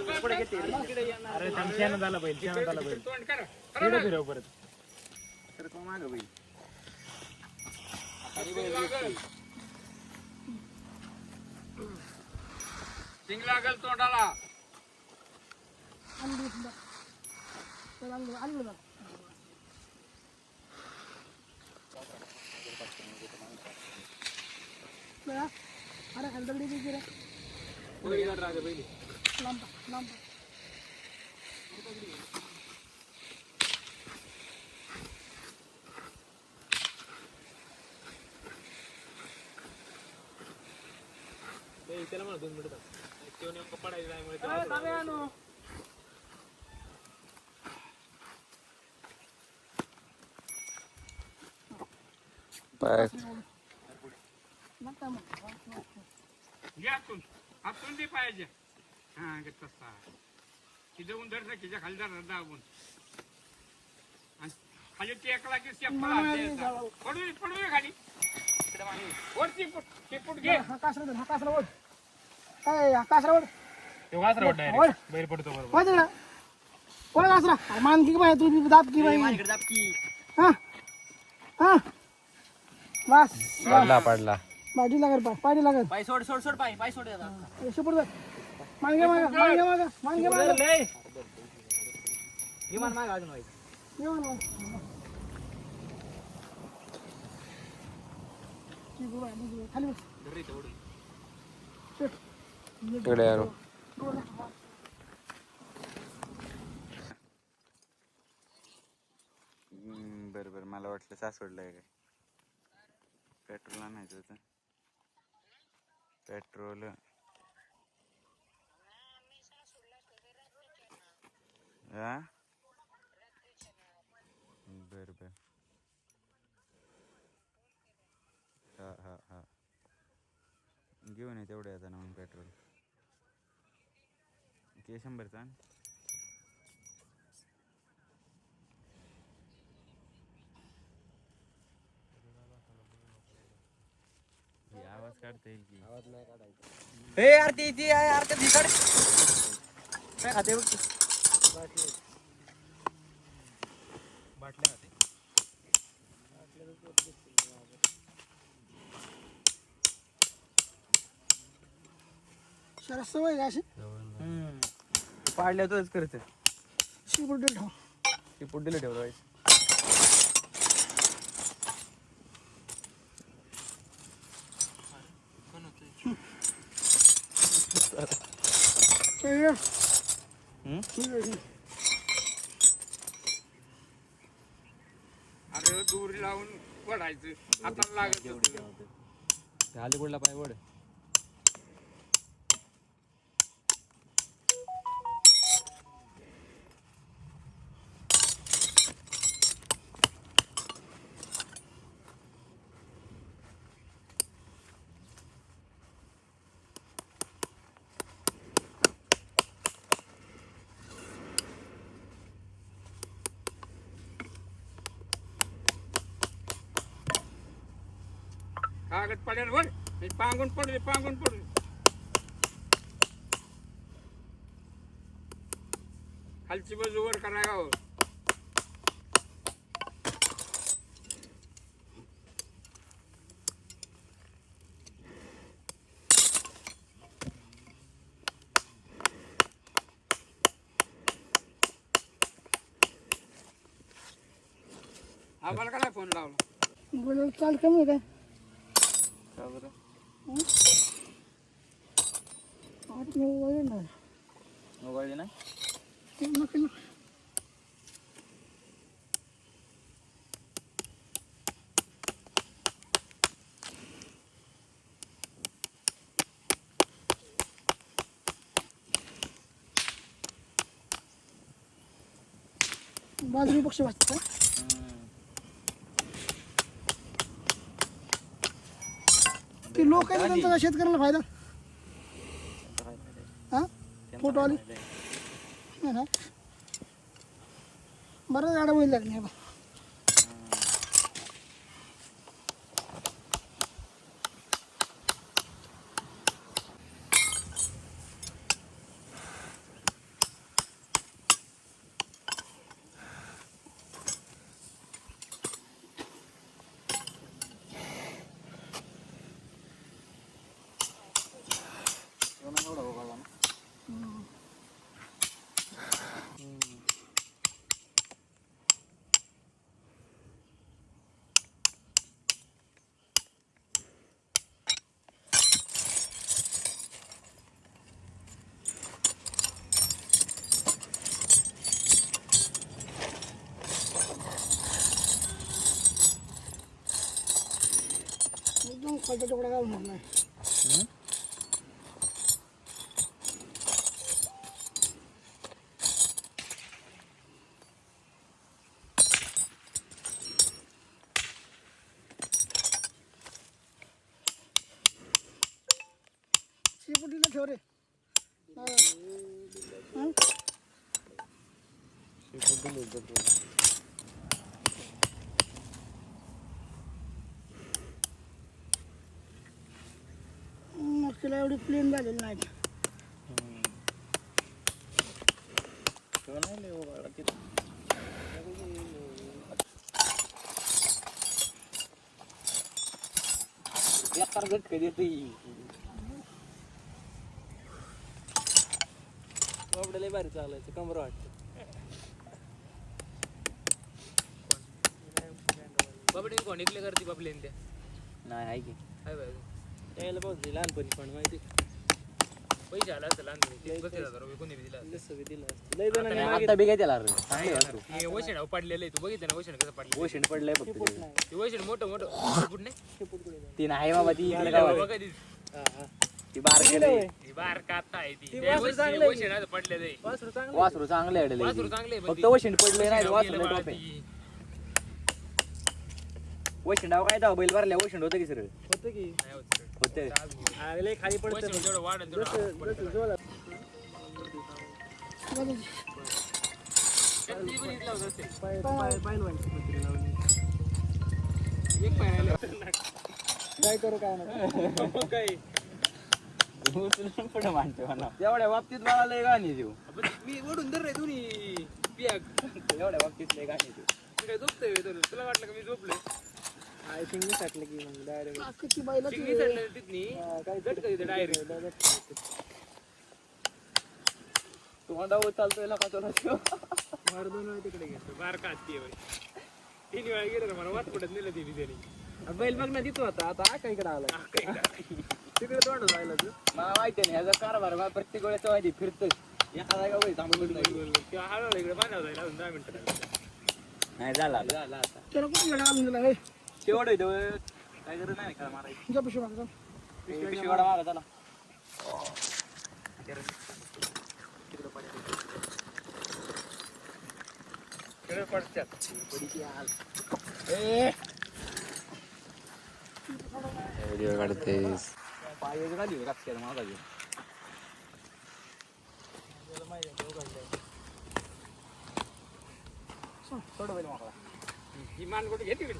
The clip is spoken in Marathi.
अरे थांब, शेणात झाला बैल शेणात झाला बैल तोंड करा पुढे फिरव परत शिंग लागल तोंडाला lamba, lamba. ಇತ್ತೆಲ್ಲ ಮಾಡೋದು ಬಿಡ್ದ ನೀವು Não, não, não. Não, não, não. Já, não. Não हा ग तसा तिथे उंदर खिच्या खाली जाणार दाबून खाली टेकला की चप्पल हात द्यायचा. पडू दे, पडू दे खाली. वरती पुट ते पुट घे. तो घासरा वाटत direct. बैल पडतो बरोबर. मान की बाय तुझी दाब की बाई हा हा. बस पडला पडला. लागत पाय पाय लागत पाय सोड सोड सोड पाय पाय सोड. सुपर मानगे मागा मानगे मागा मानगे मागा विमान माग अजून व्हायचं येऊन मग. ठीक आहे, बाय, ठीक आहे. खाली बस. इकडे यार बरं बरं मला वाटलं सासवडला आहे काय पेट्रोल आणायचं होतं पेट्रोल हा? बर बर. हा हा हा. घेऊन ये तेवढे आता ना मग पेट्रोल. ते शंभरचा आण. हे आवाज काढता येईल की? ए यार ती ती आहे यार ती काढ. काय खाते बघ शरद सवय का अशी. पाडल्या तोच करते शिपूट दिलं ठेव. ती ठेवलं हे. अरे दूर लावून पडायचं आता लागत होतं. अलीकडला पाय वड कागद पडेल वर. हे पांगून पडू दे पांगून पडू दे. खालची बाजू वर करा गाव हो? आम्हाला काय फोन लावला? 자 그래. 응? 아직 내가 걸리나? 너 걸리나? 끊어 끊어. 마지막 혹시 왔어? ते लोक आहे ना त्यांचा शेतकऱ्याला फायदा? हा? फोटो आली? बऱ्याच गाड्या बैल लागली. बा खालचा तुकडा घालणार नाही शेपुटीला ठेव रे हा. तिला एवढी प्लेन झालेली नाही. बाबड्याला भारी चालायचं कमर वाटतं. बाबडी कोण इकले करते बाबले त्या नाही आहे की. त्याला पाहते लहानपणी पण माहिती पैसे आला असतं लहानपणी. कोणी बी दिला असतं. कसं बी दिलं असतं. लय जणांनी आता आता बी काय त्याला रे? चांगले वाटतो हे वैशण अहो पडलेलं आहे. तू बघितलं ना वैशण कसं पडलं ओशन पडलंय फक्त ते. ते वैशण मोठं मोठं. कुठं नाही? ती नाही बाबा ती इकडे ती. बार केले ती बार काता आहे. ती वासरू वैशण चांगलं आहे. वैशण आता पडलेलं आहे. वासरू चांगले अडले वासरू चांगले आहे, पण फक्त ती- वशिंड पडले नाही वासरू लय टॉप. आहे ती. वशिंडाव काय दाव बैल भरल्या वशिंड होतं की सर होतं की. होत लय खाली जेवढं वाढेल तेवढं. काय करू काय नाही पुढे म्हणा. तेवढ्या बाबतीत मला लय गाणी देऊ मी ओढून धर रे दोन्ही. पियाक एवढ्या बाबतीत लय गाणी देऊ तू काय झोपतोय? तुला वाटलं का मी झोपलोय? आय थिंक मी टाकलं की मग डायरेक्ट तिथनी. दावत चालतोय ना का तुला त्यो? मार दोन वेळा तिकडे गेलो बारका हत्ती आहे बाई. तीन वेळा गेलं ना मला वाट पडत नेलं तिने त्याने बैल बघ ना तिथं होता. आता काय इकडे आला. तिकडे तोंड जायला तू. मला माहिती नाही ह्याचा कारभार मला प्रत्येक वेळेस माहिती फिरतोय. एखादा का बैल थांबून नाही किंवा हळूहळू इकडे पाण्यावर जायला अजून दहा मिनिटं नाही झाला झाला आता. त्याला कुठे गेला? शेवट होईल काय करत नाही खरं मारायची? जा पिशवी मागं जा. पिशवीवाडा मागा चला. सगळे पडतात व्हिडिओ काढतेस पाय घाली कापक्याला मागा घेऊन थोडं बैल मागला ही मानगोट घे तिकडे.